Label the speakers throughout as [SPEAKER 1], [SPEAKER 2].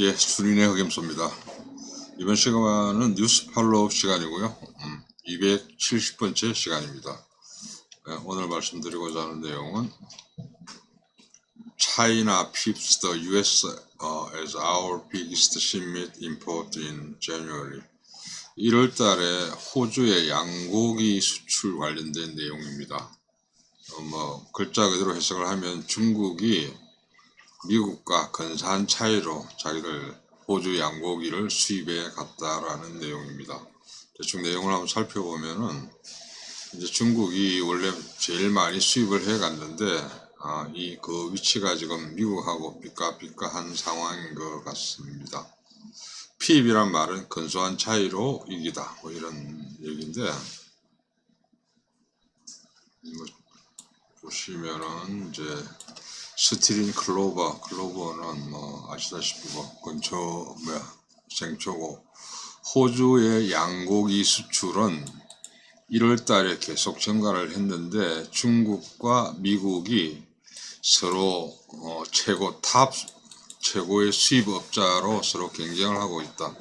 [SPEAKER 1] 예, 준인의 흑염소입니다. 이번 시간은 뉴스 팔로우 시간이고요. 음, 270번째 시간입니다. 예, 오늘 말씀드리고자 하는 내용은 China peeps the US uh, as our biggest sheep meat import in January. 1월 달에 호주의 양고기 수출 관련된 내용입니다. 어, 뭐 글자 그대로 해석을 하면 중국이 미국과 근사한 차이로 자기들 호주 양고기를 수입해 갔다라는 내용입니다. 대충 내용을 한번 살펴보면은 이제 중국이 원래 제일 많이 수입을 해 갔는데 아, 이 그 위치가 지금 미국하고 삐까삐까한 상황인 것 같습니다. 피입이란 말은 근소한 차이로 이기다 뭐 이런 얘기인데 뭐 보시면은 이제 스티린 클로버, 클로버는 뭐 아시다시피 뭐 근초 뭐야 생초고 호주의 양고기 수출은 1월 달에 계속 증가를 했는데 중국과 미국이 서로 어, 최고 탑 최고의 수입업자로 서로 경쟁을 하고 있다.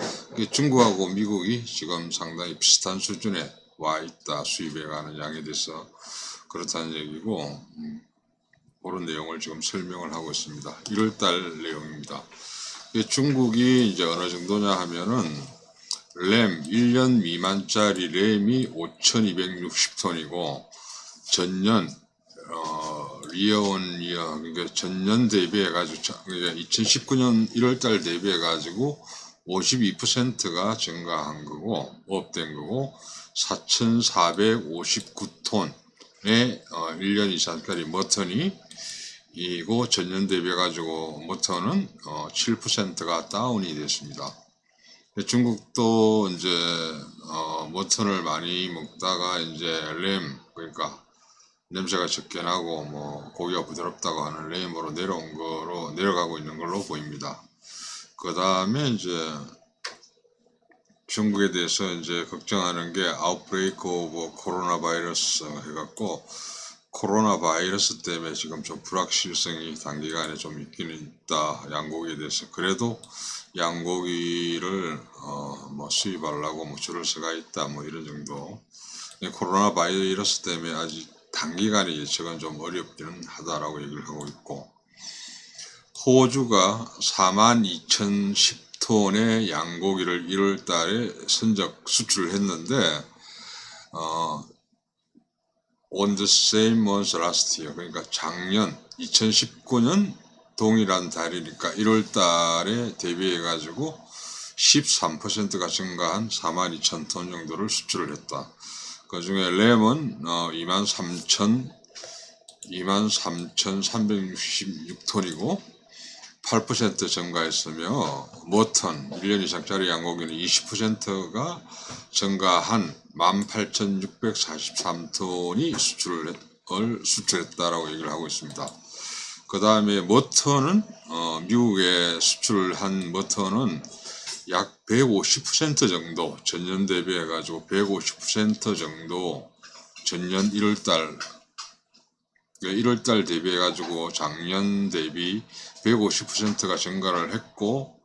[SPEAKER 1] 중국하고 미국이 지금 상당히 비슷한 수준에 와 있다. 수입해 가는 양에 대해서 그렇다는 얘기고 음, 그런 내용을 지금 설명을 하고 있습니다. 1월 달 내용입니다. 이게 중국이 이제 어느 정도냐 하면은 램 1년 미만짜리 램이 5,260톤이고 전년 어, 리어온 이어 그러니까 전년 대비해 가지고 그러니까 2019년 1월 달 대비해 가지고 52%가 증가한 거고 업된 거고 4,459톤의 어, 1년 이상짜리 머턴이 이고 전년 대비해 가지고 머턴은 어, 7%가 다운이 됐습니다. 중국도 이제 어, 머턴을 많이 먹다가 이제 램 그러니까 냄새가 적게 나고 뭐 고기가 부드럽다고 하는 램으로 내려온 거로 내려가고 있는 걸로 보입니다. 그 다음에 이제 중국에 대해서 이제 걱정하는 게 아웃브레이크 오브 코로나 바이러스 해갖고 코로나 바이러스 때문에 지금 좀 불확실성이 단기간에 좀 있기는 있다 양고기에 대해서. 그래도 양고기를 어 뭐 수입하려고 뭐 줄을 서가 있다 뭐 이런 정도. 코로나 바이러스 때문에 아직 단기간에 예측은 좀 어렵기는 하다라고 얘기를 하고 있고 호주가 42,010톤의 양고기를 1월 달에 선적 수출을 했는데 어 on the same month last year 그러니까 작년 2019년 동일한 달이니까 1월 달에 대비해 가지고 13%가 증가한 42,000톤 정도를 수출을 했다. 그 중에 램은 어, 23,000 23,366톤이고 8% 증가했으며 머턴 1년 이상짜리 양고기는 20%가 증가한 18,643톤이 수출을 했, 수출했다라고 얘기를 하고 있습니다. 그 다음에 머턴은 어, 미국에 수출한 머턴은 약150% 정도 전년 대비해 가지고 150% 정도 전년 1월달 1월달 대비해 가지고 작년 대비 150%가 증가를 했고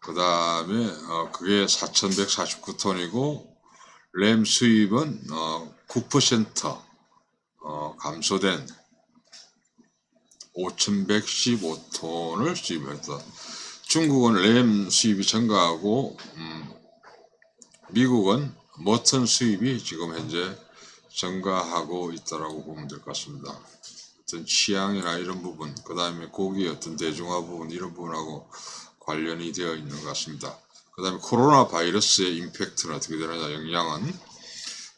[SPEAKER 1] 그 다음에 어, 그게 4,149톤이고 램 수입은 어, 9% 어, 감소된 5,115톤을 수입했다. 중국은 램 수입이 증가하고 음, 미국은 머턴 수입이 지금 현재 증가하고 있다라고 보면 될 것 같습니다. 어떤 취향이나 이런 부분, 그 다음에 고기 어떤 대중화 부분 이런 부분하고 관련이 되어 있는 것 같습니다. 그 다음에 코로나 바이러스의 임팩트는 어떻게 되느냐 영향은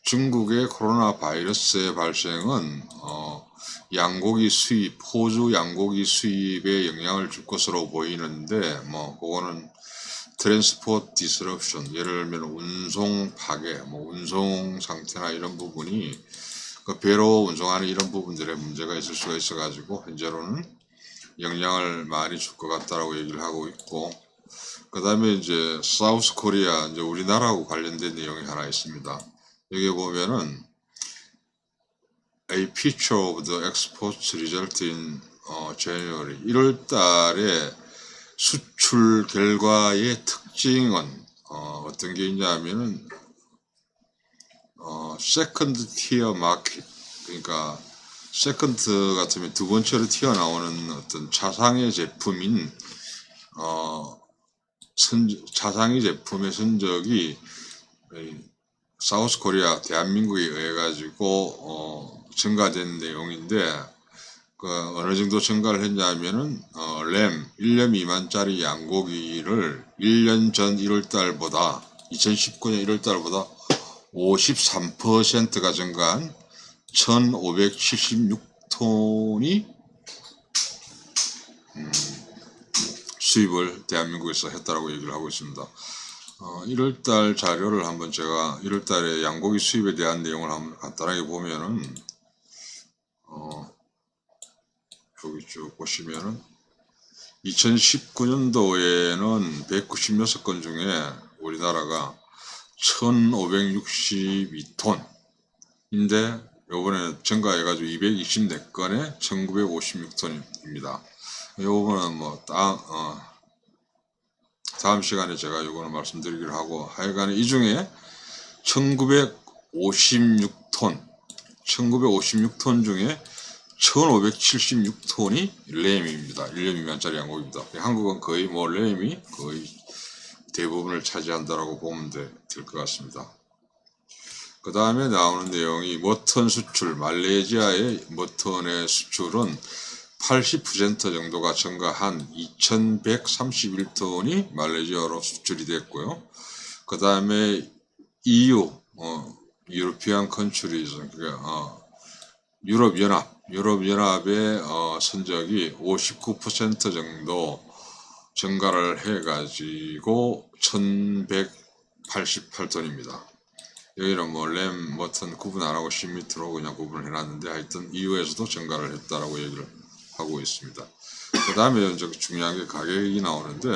[SPEAKER 1] 중국의 코로나 바이러스의 발생은 어, 양고기 수입, 호주 양고기 수입에 영향을 줄 것으로 보이는데 뭐 그거는 트랜스포트 디스럽션 예를 들면 운송 파괴, 뭐 운송 상태나 이런 부분이 그 배로 운송하는 이런 부분들에 문제가 있을 수가 있어 가지고 현재로는 영향을 많이 줄 것 같다라고 얘기를 하고 있고 그 다음에 이제 사우스 코리아 이제 우리나라하고 관련된 내용이 하나 있습니다. 여기 보면은 A picture of the exports result in 어, January 1월 달에 수출 결과의 특징은 어, 어떤 게 있냐면은 어, 세컨드 티어 마켓 그러니까 세컨드 같으면 두 번째로 튀어나오는 어떤 차상의 제품인 어, 선, 차상위 제품의 선적이 이 사우스 코리아 대한민국에 의해 가지고 어, 증가된 내용인데 그 어느 정도 증가를 했냐면은 어, 램 1년 미만짜리 양고기를 1년 전 1월 달보다 2019년 1월 달보다 53%가 증가한 1576톤이 수입을 대한민국에서 했다라고 얘기를 하고 있습니다. 어, 1월달 자료를 한번 제가 1월달에 양고기 수입에 대한 내용을 한번 간단하게 보면은 어, 여기 쭉 보시면은 2019년도에는 196건 중에 우리나라가 1562톤인데 요번에 증가해가지고 224건에 1956톤입니다. 요거는 뭐 다음, 어, 다음 시간에 제가 요거는 말씀드리기로 하고 하여간에 이 중에 1956톤 1956톤 중에 1576톤이 램입니다. 1년 미만짜리 양고기입니다. 한국은 거의 뭐 램이 거의 대부분을 차지한다라고 보면 될 것 같습니다. 그 다음에 나오는 내용이 머턴 수출, 말레이시아의 머턴의 수출은 80% 정도가 증가한 2131톤이 말레이시아로 수출이 됐고요. 그 다음에 EU, 어, 유로피안 컨트리즈, 그러니까 어, 유럽연합, 유럽연합의 어, 선적이 59% 정도 증가를 해가지고 1188톤입니다. 여기는 뭐 램, 머튼 구분 안 하고 10m로 그냥 구분을 해놨는데 하여튼 EU에서도 증가를 했다라고 얘기를 하고 있습니다. 그 다음에 이제 중요한 게 가격이 나오는데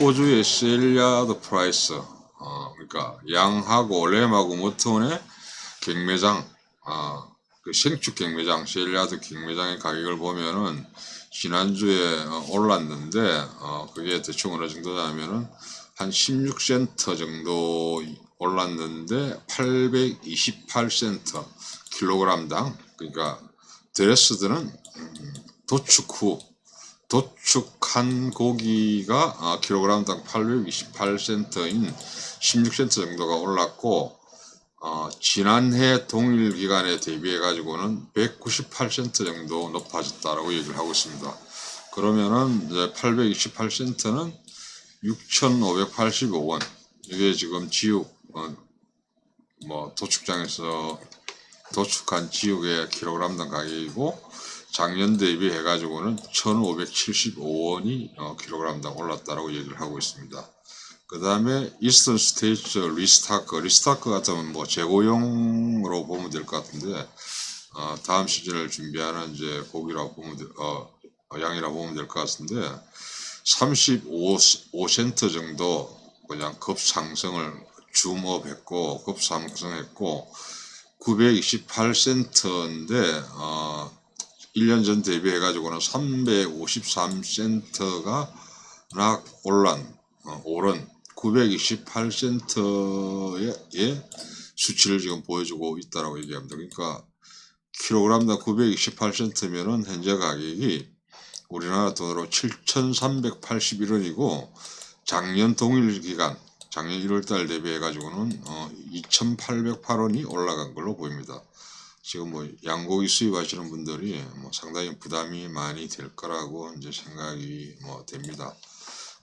[SPEAKER 1] 호주의 셀리아드 프라이스 어, 그러니까 양하고 램하고 머튼의 경매장 아, 그 생축 경매장 셀리아드 경매장의 가격을 보면은 지난주에 어, 올랐는데 어, 그게 대충 어느 정도냐면은 한 16센트 정도 올랐는데 828센트 킬로그램당. 그러니까 드레스드는 음, 도축 후 도축한 고기가 아, 킬로그램당 828센트인 16센트 정도가 올랐고 어, 지난해 동일 기간에 대비해 가지고는 198센트 정도 높아졌다라고 얘기를 하고 있습니다. 그러면은 이제 828센트는 6,585원 이게 지금 지육 어, 뭐 도축장에서 도축한 지육의 킬로그램당 가격이고 작년 대비해 가지고는 1,575원이 어, 킬로그램당 올랐다라고 얘기를 하고 있습니다. 그 다음에 이스턴 스테이트 리스타크. 리스타크 같으면 뭐 재고용으로 보면 될 것 같은데 어, 다음 시즌을 준비하는 이제 고기라고 보면 될- 어, 어, 양이라고 보면 될 것 같은데 35센트 정도 그냥 급상승을 줌업했고 급상승했고 928센트인데 어, 1년 전 대비해 가지고는 353센트가 나 올란 어, 오른 928센트의 수치를 지금 보여주고 있다라고 얘기합니다. 그러니까 킬로그램당 928센트면은 현재 가격이 우리나라 돈으로 7,381원이고 작년 동일 기간 작년 1월달 대비해 가지고는 어, 2,808원이 올라간 걸로 보입니다. 지금 뭐 양고기 수입하시는 분들이 뭐 상당히 부담이 많이 될 거라고 이제 생각이 뭐 됩니다.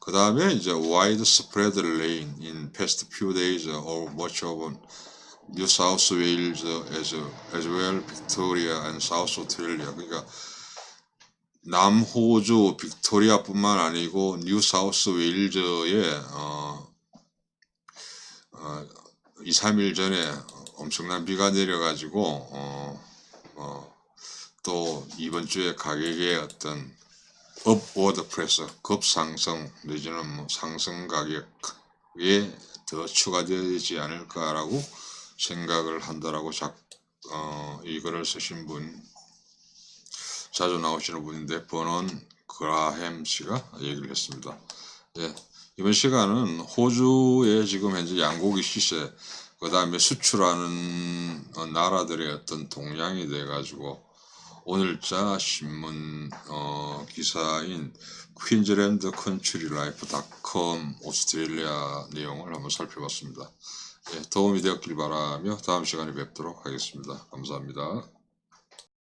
[SPEAKER 1] 그 다음에 이제 wide spread rain in past few days or much of New South Wales as, as well Victoria and South Australia 그러니까 남호주 빅토리아뿐만 아니고 뉴 사우스 웨일즈에 어, 어, 2, 3일 전에 엄청난 비가 내려가지고 어, 어, 또 이번 주에 가격의 어떤 업워드 프레스 급상승 내지는 뭐 상승 가격에 더 추가되지 않을까라고 생각을 한다라고 작, 어, 이거를 쓰신 분 자주 나오시는 분인데 번호는 그라햄 씨가 얘기를 했습니다. 예, 이번 시간은 호주의 지금 현재 양고기 시세, 그 다음에 수출하는 어, 나라들의 어떤 동향이 돼가지고 오늘자 신문 어, 기사인 퀸즈랜드 컨트리 라이프 닷컴 오스트레일리아 내용을 한번 살펴봤습니다. 예, 도움이 되었길 바라며 다음 시간에 뵙도록 하겠습니다. 감사합니다.